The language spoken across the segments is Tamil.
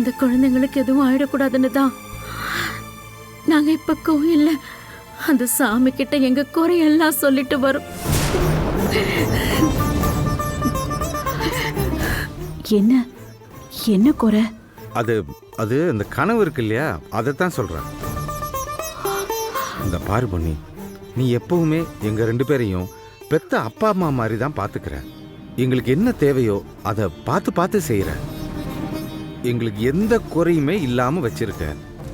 அந்த குழந்தைங்களுக்கு எதுவும் ஆயிடக்கூடாதுன்னு தான். நாங்க இப்ப கோயில்ல அந்த சாமி கிட்ட எங்க குறையெல்லாம் சொல்லிட்டு வரோம். என்ன? என்ன குறை? அது அது அந்த கனவு இருக்கு இல்லையா? அதை தான் சொல்கிறேன் இந்த பாரு பொண்ணி நீ எப்பவுமே எங்கள் ரெண்டு பேரையும் பெத்த அப்பா அம்மா மாதிரி தான் பார்த்துக்கிற எங்களுக்கு என்ன தேவையோ அதை பார்த்து பார்த்து செய்கிற எங்களுக்கு எந்த குறையுமே இல்லாமல் வச்சிருக்க.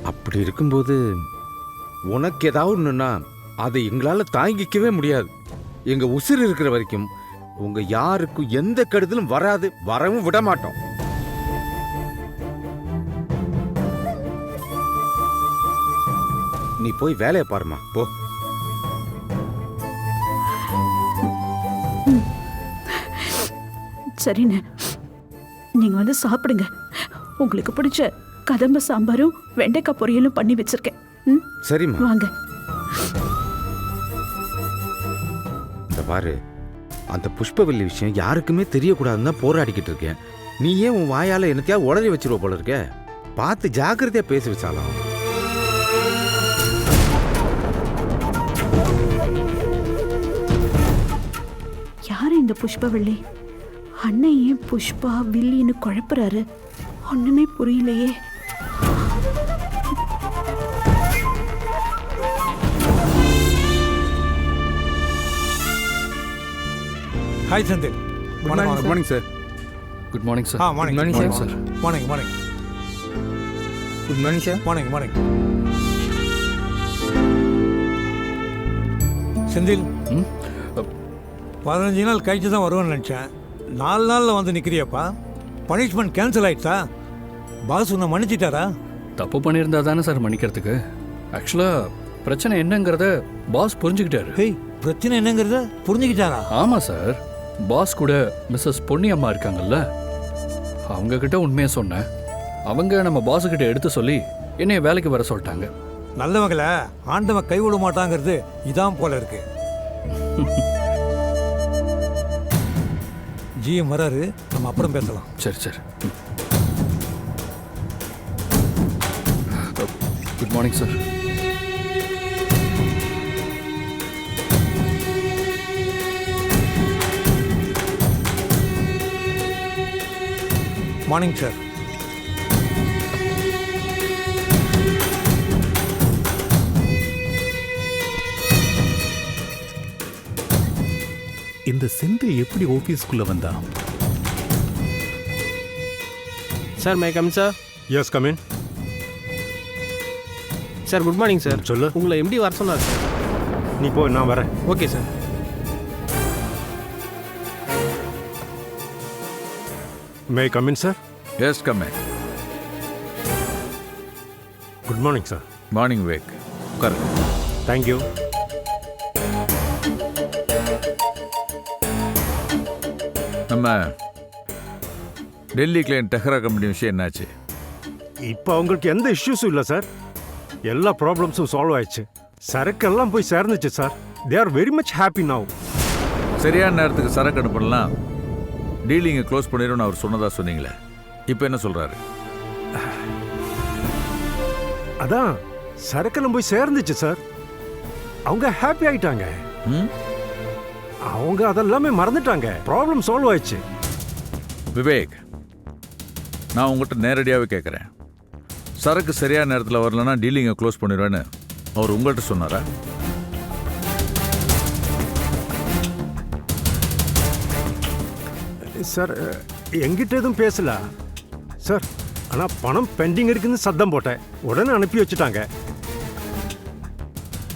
அப்படி இருக்கும்போது உனக்கு ஏதாவது ஒன்றுன்னா அதை எங்களால் தாங்கிக்கவே முடியாது. எங்கள் உசிர் இருக்கிற வரைக்கும் உங்கள் யாருக்கும் எந்த கெடுதலும் வராது வரவும் விட மாட்டோம். நீ போய் வேலையை பாருமா போ. சரிண்ணே. நீங்க வந்து சாப்பிடுங்க. உங்களுக்கு பிடிச்ச கதம்ப சாம்பாரும் வெண்டைக்காய் பொரியலும் பண்ணி வச்சிருக்கேன். ம்? சரிம்மா. வாங்க. இந்த பாரு அந்த புஷ்பவல்லி விஷயம் யாருக்குமே தெரியக்கூடாதுன்னு தான் போராடிக்கிட்டு இருக்கேன். நீ ஏன் உன் வாயால என்னத்தையா உளறி வச்சிருவ போல இருக்க. பார்த்து ஜாக்கிரதையா பேசி வச்சாலும் யாரு இந்த புஷ்பவள்ளி அண்ணன் ஏன் புஷ்பா வில்லின்னு குழப்புறாரு? ஒண்ணுமே புரியலையே. ஹாய் செந்தில் வணக்கம் வணக்கம். Morning sir good morning sir ஆ morning morning sir morning morning good morning sir morning morning Senthil ம் பதினஞ்சு நாள் கழிச்சு தான் வருவேன்னு நினச்சேன். நாலு நாளில் வந்து நிற்கிறியப்பா பனிஷ்மெண்ட் கேன்சல் ஆயிடுச்சா? பாஸ் உன்னை மன்னிச்சிட்டாரா? தப்பு பண்ணியிருந்தா தானே சார் மன்னிக்கிறதுக்கு. ஆக்சுவலாக பிரச்சனை என்னங்கிறத பாஸ் புரிஞ்சுக்கிட்டாரு. ஹேய் பிரச்சனை என்னங்கிறத புரிஞ்சுக்கிட்டாரா? ஆமாம் சார். பாஸ் கூட மிஸ்ஸஸ் பொன்னி அம்மா இருக்காங்கல்ல. அவங்க கிட்ட உண்மையை சொன்னேன். அவங்க நம்ம பாஸ் கிட்ட எடுத்து சொல்லி என்னைய வேலைக்கு வர சொல்லிட்டாங்க. நல்லவங்களை ஆண்டவன் கைவிட மாட்டாங்கிறது இதான் போல இருக்கு. ஜிஎம் வராரு. நம்ம அப்புறம் பேசலாம். சரி சரி. Good morning sir morning sir இந்த செந்தில் எப்படி ஆபீஸ்க்குள்ள வந்தா? Sir my come sir yes come in sir good morning sir சொல்லு. உங்களை எப்படி வர சொன்னார் சார் நீ போ நான் வரேன். Okay sir may come in sir yes come good morning sir morning wake உட்காரு தேங்க்யூ நம்ம டெல்லி கிளைன் டெஹ்ரா கம்பெனி விஷயம் என்னாச்சு? இப்போ அவங்களுக்கு எந்த இஷ்யூஸும் இல்லை சார் எல்லா ப்ராப்ளம்ஸும் சால்வ் ஆயிடுச்சு. சரக்கெல்லாம் போய் சேர்ந்துச்சு sir they are very much happy now சரியான நேரத்துக்கு சரக்கு அனுப்பலாம். டீலிங்கை க்ளோஸ் பண்ணிடும்னு அவர் சொன்னதா சொன்னீங்களே. இப்போ என்ன சொல்றாரு? அதான் சரக்கெல்லாம் போய் சேர்ந்துச்சு சார் அவங்க ஹாப்பி ஆயிட்டாங்க. ம்? அவங்க அதெல்லாமே மறந்துட்டாங்க. ப்ராப்ளம் சால்வ் ஆயிடுச்சு. விவேக் நான் உங்கள்கிட்ட நேரடியாகவே கேட்குறேன் சரக்கு சரியான நேரத்தில் வரலன்னா டீலிங்கை க்ளோஸ் பண்ணிடுவேன்னு அவர் உங்கள்கிட்ட சொன்னாரா? சார் எங்கிட்ட எதுவும் பேசல. சார் ஆனால் பணம் பெண்டிங் இருக்குன்னு சத்தம் போட்டேன். உடனே அனுப்பி வச்சுட்டாங்க.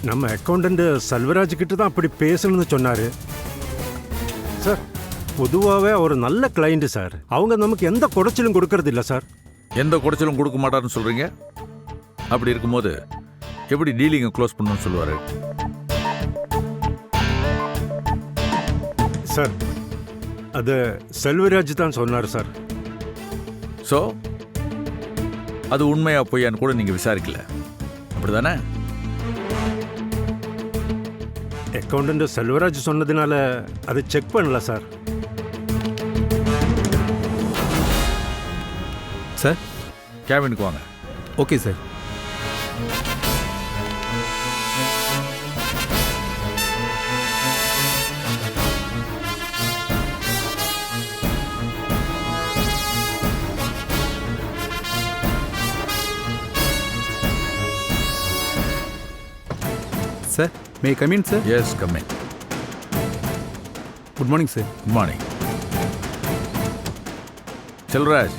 நம்ம அக்கௌண்டன்ட் செல்வராஜ் கிட்ட தான் அப்படி பேசணும்னு சொன்னாரு. பொதுவாகவே ஒரு நல்ல கிளைண்ட் சார். அவங்க நமக்கு எந்த குடைச்சலும் கொடுக்கறது இல்லை சார். எந்த குடைச்சலும் கொடுக்க மாட்டாருன்னு சொல்கிறீங்க அப்படி இருக்கும்போது எப்படி டீலிங்கை க்ளோஸ் பண்ணணும்னு சொல்லுவார்? சார் அது செல்வராஜ் தான் சொன்னார் சார். ஸோ அது உண்மையா பொய்யான்னு கூட நீங்கள் விசாரிக்கல. அப்படிதானே? அக்கௌண்டன்ட் செல்வராஜ் சொன்னதுனால அதை செக் பண்ணல சார். கேபினுக்கு வாங்க. Okay sir. Sir may come in sir yes coming good morning sir good morning Selvaraj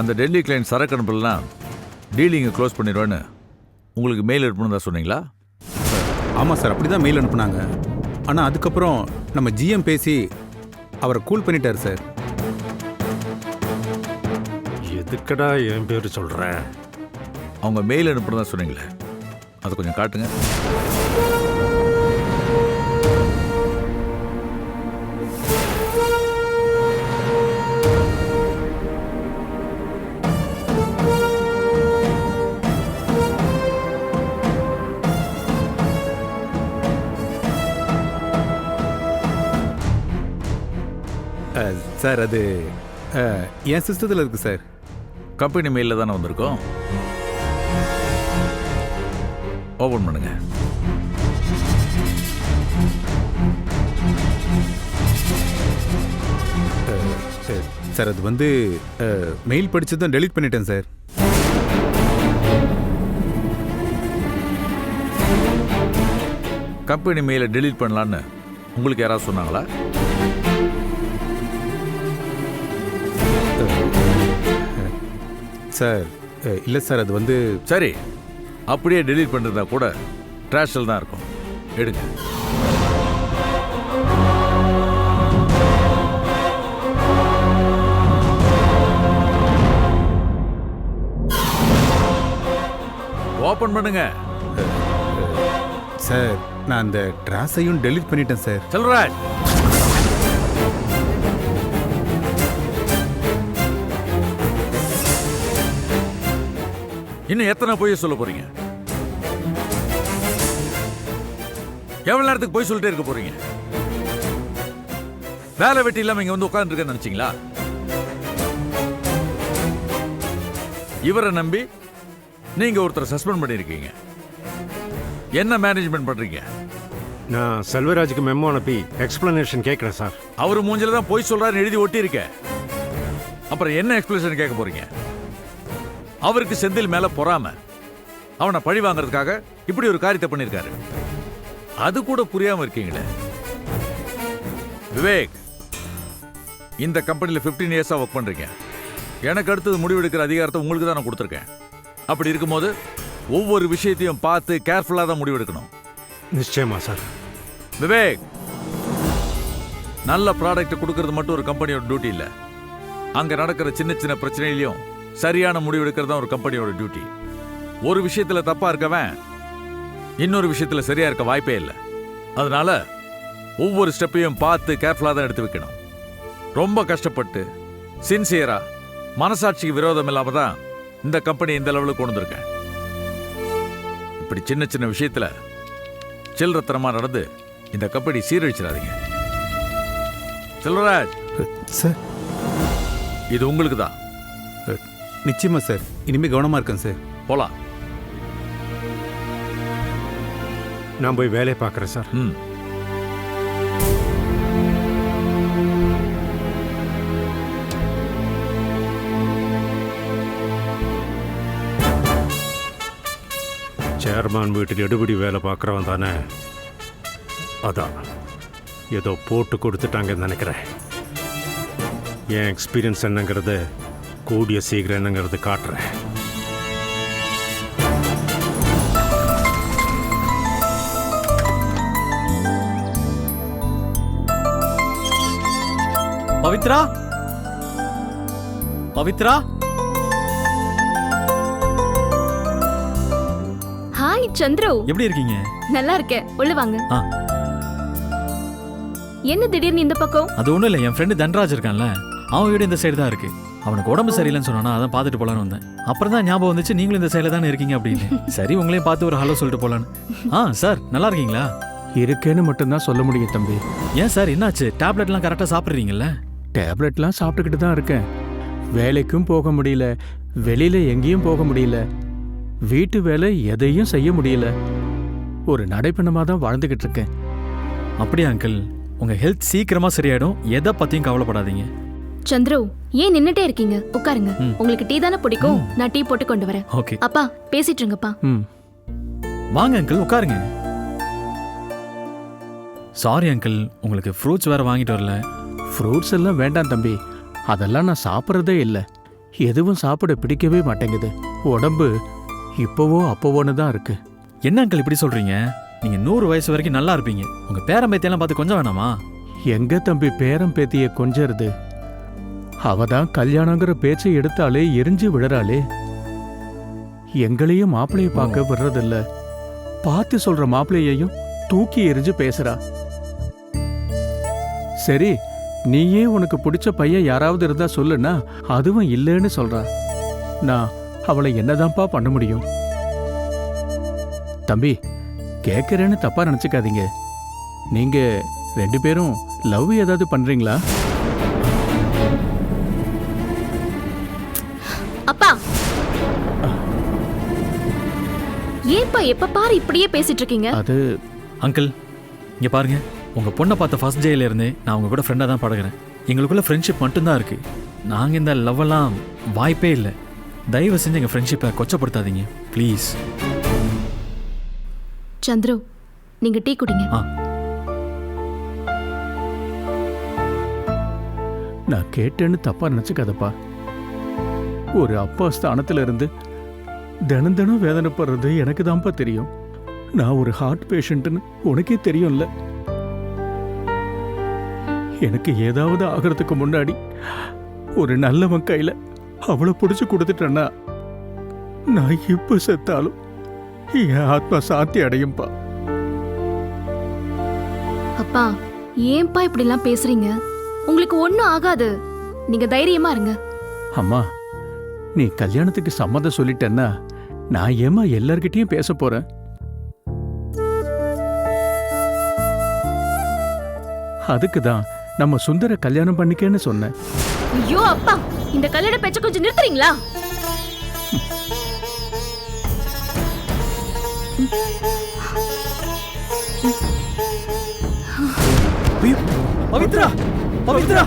அந்த டெல்லி கிளைண்ட் சரக்கு அனுப்பலாம் டீலிங்கை க்ளோஸ் பண்ணிடுவேன்னு உங்களுக்கு மெயில் எடுப்பணும் தான் சொன்னீங்களா? ஆமாம் சார் அப்படி தான் மெயில் அனுப்புனாங்க. ஆனால் அதுக்கப்புறம் நம்ம ஜிஎம் பேசி அவரை கூல் பண்ணிட்டார் சார். எதுக்கடா என் பேர் சொல்ற? அவங்க மெயில் அனுப்பணும் தான் சொன்னீங்களே. அதை கொஞ்சம் காட்டுங்க. சார் அது என் சிஸ்டத்தில் இருக்குது சார். கம்பெனி மெயிலில் தானே வந்திருக்கோம்? ஓப்பன் பண்ணுங்க. சார் அது வந்து மெயில் படிச்சதும் டெலீட் பண்ணிட்டேன் சார். கம்பெனி மெயிலை டெலீட் பண்ணலான்னு உங்களுக்கு யாராவது சொன்னாங்களா? சார். இல்லை சார் அது வந்து சரி. அப்படியே டெலீட் பண்ணுறதா கூட ட்ராஷில் தான் இருக்கும். எடுங்க. ஓப்பன் பண்ணுங்க. சார் நான் அந்த ட்ராஸையும் டெலீட் பண்ணிட்டேன் சார். செல்வராஜ்! இன்னும் எத்தனை பொய் சொல்ல போறீங்க? எவ்வளவு நேரத்துக்கு போய் சொல்லிட்டே இருக்க போறீங்க? வேலை வெட்டி இல்லாம இங்க வந்து உட்கார்ந்துருக்கேன்னு நினைச்சீங்களா? இவரை நம்பி நீங்க ஒருத்தரை சஸ்பெண்ட் பண்ணிருக்கீங்க என்ன மேனேஜ்மெண்ட் பண்றீங்க? நான் செல்வராஜுக்கு மெமோ அனுப்பி எக்ஸ்பிளனேஷன் கேட்குறேன் சார். அவர் மூஞ்சில தான் போய் சொல்றாருன்னு எழுதி ஒட்டி இருக்க அப்புறம் என்ன எக்ஸ்பிளேஷன் கேட்க போறீங்க? அவருக்கு செந்தில் மேல பொறாம. அவனை பழி வாங்குறதுக்காக இப்படி ஒரு காரியத்தை பண்ணிருக்காரு அது கூட புரியாம இருக்கீங்களே. விவேக் இந்த கம்பெனில 15 இயர்ஸா ஒர்க் பண்றீங்க. எனக்கு அடுத்தது முடிவெடுக்கிற அதிகாரத்தை உங்களுக்கு தான் நான் கொடுத்துருக்கேன். அப்படி இருக்கும்போது ஒவ்வொரு விஷயத்தையும் பார்த்து கேர்ஃபுல்லாக தான் முடிவெடுக்கணும். நிச்சயமா சார். விவேக் நல்ல ப்ராடக்ட் கொடுக்கறது மட்டும் ஒரு கம்பெனியோட டியூட்டி இல்ல அங்க நடக்கிற சின்ன சின்ன பிரச்சனையிலையும் சரியான முடிவு எடுக்கிறது தான் ஒரு கம்பெனியோட டியூட்டி ஒரு விஷயத்துல தப்பா இருக்கவன் இன்னொரு விஷயத்துல சரியா இருக்க வாய்ப்பே இல்லை. அதனால ஒவ்வொரு ஸ்டெப்பையும் பார்த்து கேர்ஃபுல்லாக தான் எடுத்து வைக்கணும். ரொம்ப கஷ்டப்பட்டு சின்சியரா மனசாட்சிக்கு விரோதம் இல்லாம தான் இந்த கம்பெனி இந்த லெவலுக்கு கொண்டு வந்திருக்கேன். இப்படி சின்ன சின்ன விஷயத்துல சில்லறத்தனமா நடந்து இந்த கம்பெனி சீரழிச்சிடாதீங்க. செல்வராஜ்! சார். இது உங்களுக்கு தான் நிச்சயமா சார் இனிமேல் கவனமாக இருக்கேன் சார் போலாம். நான் போய் வேலையை பார்க்குறேன் சார் ம். சேர்மான் வீட்டுக்கு எடுபடி வேலை பார்க்குறவன் தானே. அதான் ஏதோ போட்டு கொடுத்துட்டாங்கன்னு நினைக்கிறேன். என் எக்ஸ்பீரியன்ஸ் என்னங்கிறத கூடிய சீக்கிரம் என்னங்கிறது காட்டுறேன். பவித்ரா? பவித்ரா? ஹாய் சந்துரு. எப்படி இருக்கீங்க? நல்லா இருக்கேன். உள்ள வாங்க. ஆ. என்ன திடீர்னு இந்த பக்கம்? அது ஒண்ணும் இல்லை என் ஃப்ரெண்டு தன்ராஜ் இருக்கான்ல. அவன் வீடு இந்த சைடு தான் இருக்கு. அவனுக்கு உடம்பு சரியில்லைன்னு சொன்னானா அதான் பார்த்துட்டு போலான்னு வந்தேன். அப்புறம் தான் ஞாபகம் வந்துச்சு நீங்களும் இந்த சைடில் தானே இருக்கீங்க அப்படின்னு. சரி உங்களையும் பார்த்து ஒரு ஹலோ சொல்லிட்டு போலான்னு. ஆ சார் நல்லா இருக்கீங்களா? இருக்கேன்னு மட்டும்தான் சொல்ல முடியும் தம்பி. ஏன் சார் என்னாச்சு? டேப்லெட்லாம் கரெக்டாக சாப்பிட்றீங்கல்ல? டேப்லெட்லாம் சாப்பிட்டுக்கிட்டு தான் இருக்கேன். வேலைக்கும் போக முடியல வெளியில எங்கேயும் போக முடியல. வீட்டு வேலை எதையும் செய்ய முடியல. ஒரு நடைப்பணமாக தான் வாழ்ந்துகிட்டு இருக்கேன். அப்படியா அங்கிள் உங்க ஹெல்த் சீக்கிரமா சரியாயிடும். எதை பத்தியும் கவலைப்படாதீங்க. சந்துரு ஏன் நின்னுட்டே இருக்கீங்க? உட்காருங்க. உங்களுக்கு டீ தானே பிடிக்கும்? நான் டீ போட்டு கொண்டு வரேன். ஓகே. அப்பா பேசிட்டு இருங்கப்பா. வாங்க அங்கிள் உட்காருங்க. சாரி அங்கிள் உங்களுக்கு ஃப்ரூட்ஸ் வேற வாங்கிட்டு வரல. ஃப்ரூட்ஸ் எல்லாம் வேண்டாம் தம்பி. அதெல்லாம் நான் சாப்பிட்றதே இல்லை. எதுவும் சாப்பிட பிடிக்கவே மாட்டேங்குது. உடம்பு இப்போவோ அப்போவோன்னு தான் இருக்கு. என்ன அங்கிள் இப்படி சொல்றீங்க? நீங்க நூறு வயசு வரைக்கும் நல்லா இருப்பீங்க. உங்க பேரம்பேத்தியெல்லாம் பார்த்து கொஞ்சம் வேணாமா? எங்க தம்பி பேரம் பேத்திய கொஞ்சறது? அவ தான் கல்யாணங்கிற பேச்சை எடுத்தாலே எரிஞ்சு விழறாளே. எங்களையும் மாப்பிளைய பார்க்க விடுறதில்ல. பார்த்து சொல்ற மாப்பிள்ளையையும் தூக்கி எரிஞ்சு பேசுறா. சரி நீயே உனக்கு பிடிச்ச பையன் யாராவது இருந்தா சொல்லுன்னா அதுவும் இல்லைன்னு சொல்றா. நான் அவளை என்னதான்ப்பா பண்ண முடியும்? தம்பி கேட்கறேன்னு தப்பா நினைச்சுக்காதீங்க. நீங்க ரெண்டு பேரும் லவ் ஏதாவது பண்றீங்களா? ஏன்பா எப்ப பாரு இப்படியே பேசிட்டு இருக்கீங்க அது அங்கிள் இங்க பாருங்க. உங்க பொண்ணை பார்த்த ஃபர்ஸ்ட் டேல இருந்தே நான் உங்க கூட ஃப்ரெண்டா தான் பழகுறேன். எங்களுக்குள்ள ஃப்ரெண்ட்ஷிப் மட்டும்தான் இருக்கு. நாங்க இந்த லவ் எல்லாம் வாய்ப்பே இல்லை. தயவு செஞ்சு எங்க ஃப்ரெண்ட்ஷிப்பை கொச்சப்படுத்தாதீங்க. ப்ளீஸ் சந்துரு நீங்க டீ குடிங்க. ஆ. நான் கேட்டேன்னு தப்பா நினைச்சுக்காதப்பா. ஒரு அப்பா ஸ்தானத்துல இருந்து தினம் தினம் வேதனைப்படுறது எனக்கு தான்ப்பா தெரியும். நான் ஒரு ஹார்ட் பேஷண்ட்னு உனக்கே தெரியும்ல. எனக்கு ஏதாவது ஆகிறதுக்கு முன்னாடி ஒரு நல்லவன் கையில அவளை பிடிச்சு கொடுத்துட்டேன்னா நான் இப்ப செத்தாலும் என் ஆத்மா சாந்தி அடையும்பா. அப்பா ஏன்பா இப்படி எல்லாம் பேசுறீங்க? உங்களுக்கு ஒண்ணும் ஆகாது. நீங்க தைரியமா இருங்க. அம்மா நீ கல்யாணத்துக்கு சம்மதம் சொல்லிட்டேன்னா நான் ஏமா எல்லார்கிட்டயும் பேச போறேன்? அதுக்கு தான் நம்ம சுந்தர கல்யாணம் பண்ணிக்கேன்னு சொன்னேன். ஐயோ அப்பா இந்த கல்யாண பேச்ச கொஞ்சம் நிறுத்துறீங்களா? பவித்ரா பவித்ரா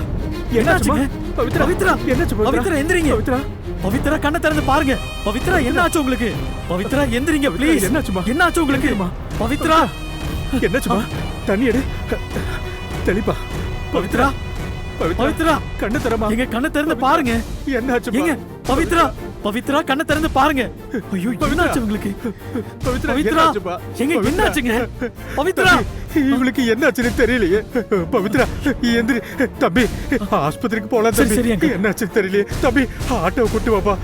என்னாச்சுங்க பவித்ரா பவித்ரா என்னாச்சு பவித்ரா எந்திரிங்க. பவித்ரா பவித்ரா கண்ணை திறந்து பாருங்க. பவித்ரா என்னாச்சு உங்களுக்கு? பவித்ரா எந்திரிங்க ப்ளீஸ் என்னாச்சுமா? என்னாச்சு உங்களுக்கு? பவித்ரா! என்னாச்சுமா? தண்ணி எடு. தெளிப்பா. பவித்ரா! பவித்ரா கண்ணு தரமா எங்க கண்ணை திறந்து பாருங்க. என்னாச்சுமா? எங்க? பவித்ரா! பவித்ரா கண்ணை திறந்து பாருங்க. ஐயோ என்னாச்சு உங்களுக்கு? பவித்ரா? எங்க பவித்ரா. என்னாச்சுங்க? பவித்ரா. இவளுக்கு என்னாச்சுன்னு தெரியலையே. பவித்ரா எந்திரி. தம்பி ஆஸ்பத்திரிக்கு போலாம் தம்பி. என்னாச்சுன்னு தெரியலையே. தம்பி ஆட்டோ கூட்டு வாப்பா.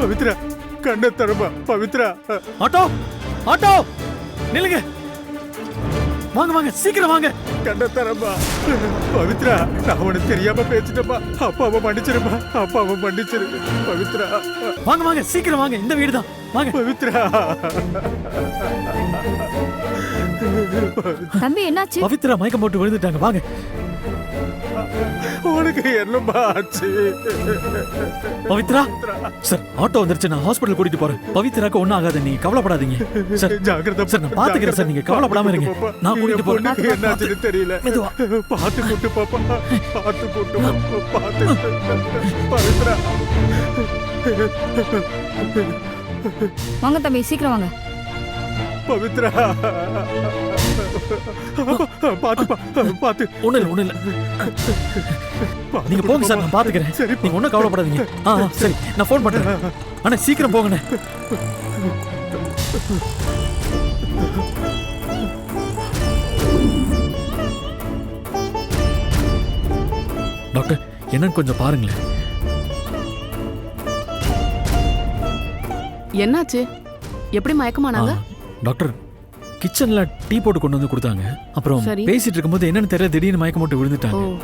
பவித்ரா கண்ணை தரமா பவித்ரா. Auto auto. நில்லுங்க. வாங்க வாங்க சீக்கிரம் வாங்க. கண்ணை தரமா பவித்ரா நான் உனக்கு தெரியாம பேசிட்டப்பா அப்பாவை மன்னிச்சிருப்பா அப்பாவை மன்னிச்சிரு. பவித்ரா. வாங்க வாங்க சீக்கிரம் வாங்க. இந்த வீடு தான் வாங்க. பவித்ரா. தம்பி என்னாச்சு? பவித்ரா மயக்கம் போட்டு விழுந்துட்டாங்க. வாங்க. உனக்கு என்னம்மா ஆச்சு? பவித்ரா! சார் ஆட்டோ வந்துருச்சு. நான் ஹாஸ்பிட்டல் கூட்டிட்டு போறேன். பவித்ராக்கு ஒண்ணும் ஆகாது. நீங்க கவலைப்படாதீங்க. சார் ஜாக்கிரதை சார் நான் பாத்துக்கிறேன் சார். நீங்க கவலைப்படாம இருங்க. நான் கூட்டிட்டு போறேன். பொண்ணுக்கு என்னாச்சுன்னு தெரியல. மெதுவா. பார்த்து கூட்டு பாப்பா. பார்த்து கூட்டு பார்த்து பவித்ரா. வாங்க தம்பி சீக்கிரம் வாங்க. பவித்ரா. பார்த்து பார்த்து ஒண்ணு இல்ல ஒண்ணு இல்ல. நீங்க போங்க சார் நான் பாத்துக்கிறேன். சரி நீங்க ஒண்ணும் கவலைப்படாதீங்க. ஆ சரி நான் ஃபோன் பண்றேன். அண்ணா சீக்கிரம் போங்கண்ணே. டாக்டர் என்னன்னு கொஞ்சம் பாருங்களேன். என்னாச்சு? எப்படி மயக்கமானாங்க? டாக்டர் கிச்சன்ல டீ போட்டு கொண்டு வந்து கொடுத்தாங்க. அப்புறம் சரி. பேசிட்டு இருக்கும்போது என்னன்னு தெரியல திடீர்னு மயக்கம் போட்டு விழுந்துட்டாங்க. ஓ.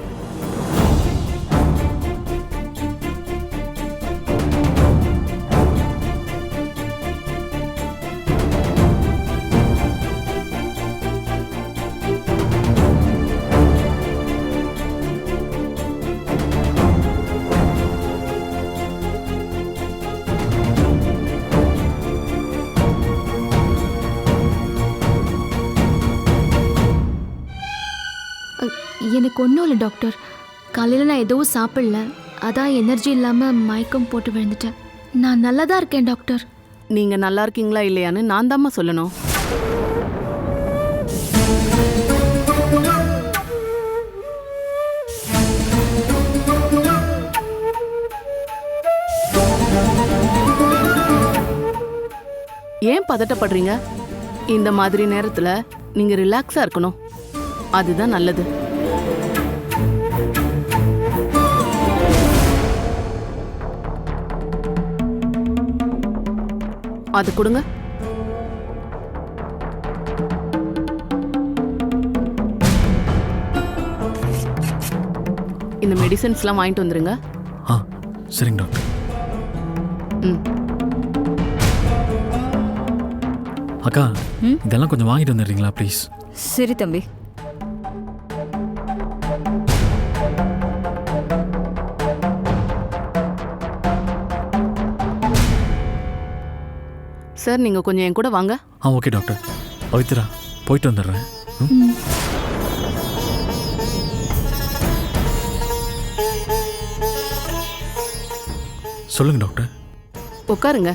இல்லை டாக்டர். காலையில் நான் எதுவும் சாப்பிடல. அதான் எனர்ஜி இல்லாமல் மயக்கம் போட்டு விழுந்துட்டேன். நான் நல்லா தான் இருக்கேன் டாக்டர். நீங்கள் நல்லா இருக்கீங்களா இல்லையான்னு நான் தாம்மா சொல்லணும். ஏன் பதட்டப்படுறீங்க? இந்த மாதிரி நேரத்தில் நீங்கள் ரிலாக்ஸாக இருக்கணும். அதுதான் நல்லது. அது கொடுங்க. இந்த மெடிசன்ஸ்லாம் வாங்கிட்டு வந்துருங்க. ஆ சரிங்க டாக்டர். ம். அக்கா இதெல்லாம் கொஞ்சம் வாங்கிட்டு வந்துடுறீங்களா ப்ளீஸ்? சரி தம்பி. சார் நீங்க கொஞ்சம் என் கூட வாங்க. ஆ ஓகே டாக்டர். பவித்ரா போயிட்டு வந்துடுறேன்? சொல்லுங்க டாக்டர். உட்காருங்க.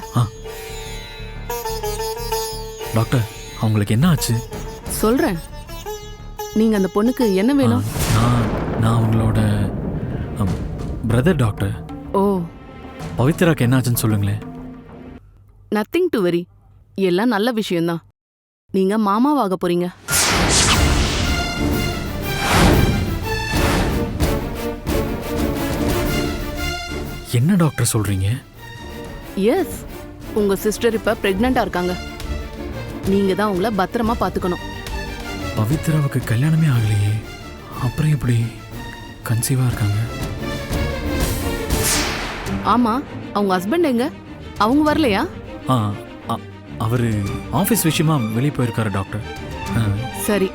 டாக்டர் அவங்களுக்கு என்ன ஆச்சு? சொல்றேன். நீங்க அந்த பொண்ணுக்கு என்ன ஆ, வேணும்? நான் நான் அவங்களோட பிரதர் டாக்டர். ஓ. பவித்ராக்கு என்ன ஆச்சுன்னு சொல்லுங்களேன். நத்திங் டு வெரி எல்லாம் நல்ல விஷயம்தான். நீங்க மாமாவாக போறீங்க. என்ன டாக்டர் சொல்றீங்க? எஸ் உங்க சிஸ்டர் இப்ப பிரெக்னண்டா இருக்காங்க. நீங்க தான் உங்களை பத்திரமா பாத்துக்கணும் பவித்ராவுக்கு கல்யாணமே ஆகலையே. அப்புறம் எப்படி? கன்சீவா இருக்காங்க. ஆமா அவங்க ஹஸ்பண்ட் எங்க? அவங்க வரலையா? அவரு ஆஃபீஸ் விஷயமா வெளியே போயிருக்காரு டாக்டர். சரி.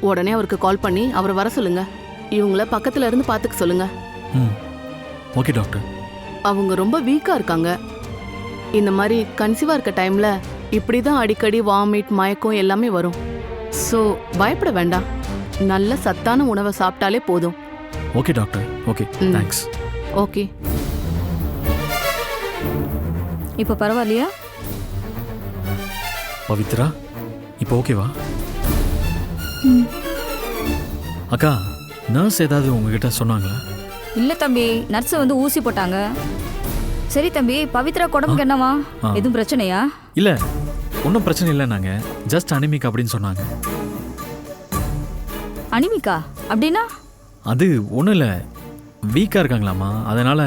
உடனே அவருக்கு கால் பண்ணி அவரை வர சொல்லுங்க. இவங்கள பக்கத்துல இருந்து பாத்துக்க சொல்லுங்க. ம். Okay doctor. அவங்க ரொம்ப வீக்கா இருக்காங்க. இந்த மாதிரி கன்சீவா இருக்க டைம்ல இப்படிதான் அடிக்கடி வாமிட் மயக்கம் எல்லாமே வரும். ஸோ பயப்பட வேண்டாம். நல்ல சத்தான உணவை சாப்பிட்டாலே போதும். Okay doctor. Okay. Thanks. Okay. இப்போ பரவாயில்லையா? பவித்ரா இப்போ ஓகேவா? அக்கா நர்ஸ் ஏதாவது உங்ககிட்ட சொன்னாங்களா? இல்லை தம்பி நர்ஸ் வந்து ஊசி போட்டாங்க. சரி தம்பி பவித்ரா குடம்புக்கு என்னவா. எதுவும் பிரச்சனையா? இல்ல ஒன்றும் பிரச்சனை இல்லை நாங்க. ஜஸ்ட் அனிமிக் அப்படின்னு சொன்னாங்க. அனிமிக்கா அப்படின்னா? அது ஒன்றும் இல்லை. வீக்காக இருக்காங்களாமா அதனால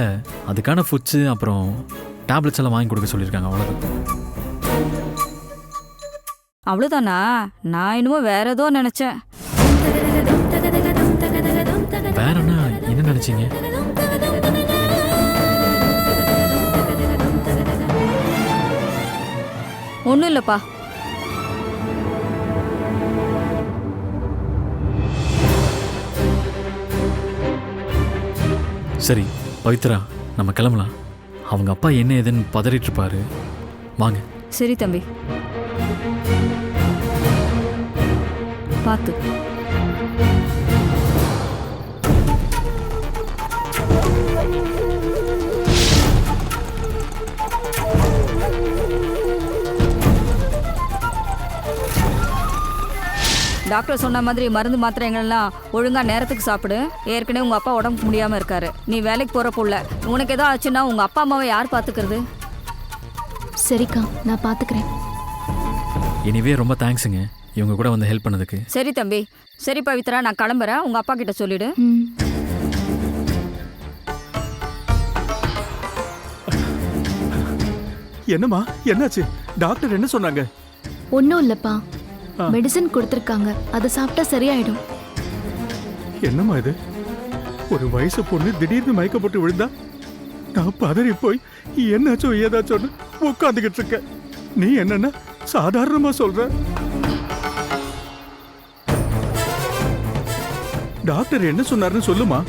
அதுக்கான ஃபுட்ஸு அப்புறம் டேப்லெட்ஸ் எல்லாம் வாங்கி கொடுக்க சொல்லியிருக்காங்க அவ்வளோதான் அவ்வளோதானா நான் என்னமோ வேற ஏதோ நினச்சேன். வேற என்ன? என்ன நினைச்சீங்க? ஒன்றும் இல்லைப்பா. சரி பவித்ரா நம்ம கிளம்பலாம். அவங்க அப்பா என்ன ஏதுன்னு பதறிட்டு இருப்பாரு வாங்க. சரி தம்பி. பார்த்து டாக்டர் சொன்ன மாதிரி மருந்து மாத்திரைங்கள்லாம் ஒழுங்கா நேரத்துக்கு சாப்பிடு. ஏற்கனவே உங்க அப்பா உடம்புக்கு முடியாம இருக்காரு. நீ வேலைக்கு புள்ள உனக்கு ஏதோ ஆச்சுன்னா உங்க அப்பா அம்மாவை யார் பாத்துக்கிறது? சரிக்கா நான் பார்த்துக்கிறேன் எனிவே ரொம்ப தேங்க்ஸுங்க இவங்க கூட வந்து ஹெல்ப் பண்ணதுக்கு. சரி தம்பி. சரி பவித்ரா நான் கிளம்புறேன். உங்க அப்பா கிட்ட சொல்லிடு. ம். என்னம்மா? என்னாச்சு? டாக்டர் என்ன சொன்னாங்க? ஒன்றும் இல்லைப்பா. மெடிசன் கொடுத்துருக்காங்க. அதை சாப்பிட்டா சரியாயிடும். என்னம்மா இது? ஒரு வயசு பொண்ணு திடீர்னு மயக்க போட்டு விழுந்தா? நான் பதறி போய் என்னாச்சோ ஏதாச்சோன்னு உட்காந்துக்கிட்டு இருக்கேன். நீ என்னன்னா சாதாரணமா சொல்ற? டாக்டர் என்ன சொன்னாருன்னு சொல்லுமா?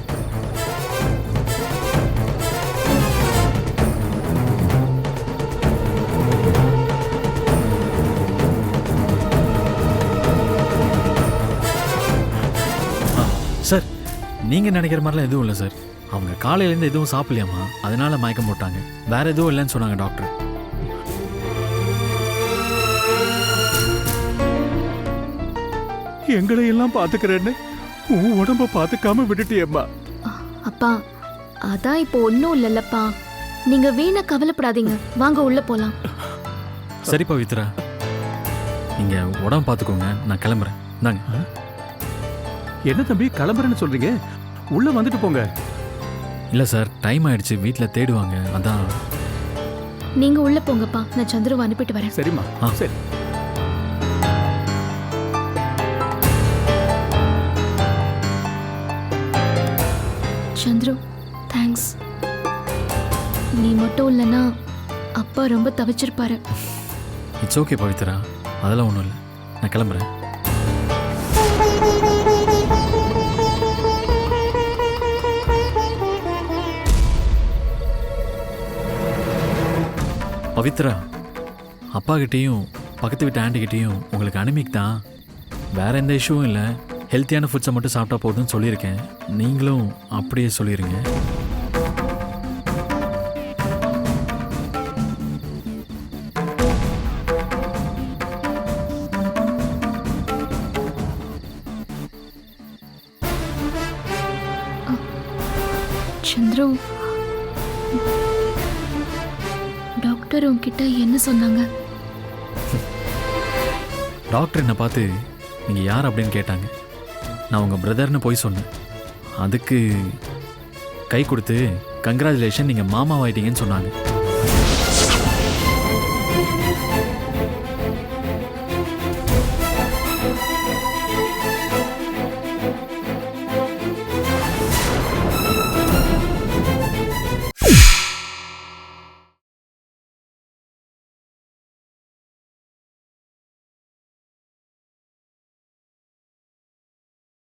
சார் நீங்க நினைக்கிற மாதிரிலாம் எதுவும் இல்லை சார். அவங்க காலையிலேருந்து எதுவும் சாப்பிடலையாமா அதனால மயக்கம் போட்டாங்க. வேற எதுவும் இல்லைன்னு சொன்னாங்க டாக்டர். எங்களை எல்லாம் பாத்துக்கிறேன்னு உன் உடம்ப பாத்துக்காம விட்டுட்டியம்மா. அப்பா அதான் இப்போ ஒன்றும் இல்லைல்லப்பா. நீங்க வீணா கவலைப்படாதீங்க. வாங்க உள்ள போலாம். சரி பவித்ரா நீங்க உடம்பு பார்த்துக்கோங்க. நான் கிளம்புறேன். இந்தாங்க. என்ன தம்பி கிளம்புறேன்னு சொல்றீங்க? உள்ள வந்துட்டு போங்க. இல்லை சார் டைம் ஆயிடுச்சு. வீட்டில் தேடுவாங்க. அதான். நீங்க உள்ள போங்கப்பா. நான் சந்துருவை அனுப்பிட்டு வரேன். சரிம்மா. ஆ. சரி. சந்துரு தேங்க்ஸ் நீ மட்டும் இல்லைன்னா அப்பா ரொம்ப தவிச்சிருப்பாரு. It's okay Pavithra. அதெல்லாம் ஒன்றும் இல்லை. நான் கிளம்புறேன். பவித்ரா அப்பா கிட்டேயும் பக்கத்து வீட்டு ஆண்டிகிட்டேயும் உங்களுக்கு அனிமிக் தான். வேற எந்த இஷ்யூவும் இல்லை. ஹெல்த்தியான ஃபுட்ஸை மட்டும் சாப்பிட்டா போதும்னு சொல்லியிருக்கேன். நீங்களும் அப்படியே சொல்லிடுங்க சந்துரு. டாக்டர் உன்கிட்ட என்ன சொன்னாங்க? டாக்டர் என்னை பார்த்து நீங்கள் யார் அப்படின்னு கேட்டாங்க. நான் உங்கள் பிரதர்னு போய் சொன்னேன். அதுக்கு கை கொடுத்து கங்க்ராச்சுலேஷன் நீங்கள் மாமாவாயிட்டீங்கன்னு சொன்னாங்க.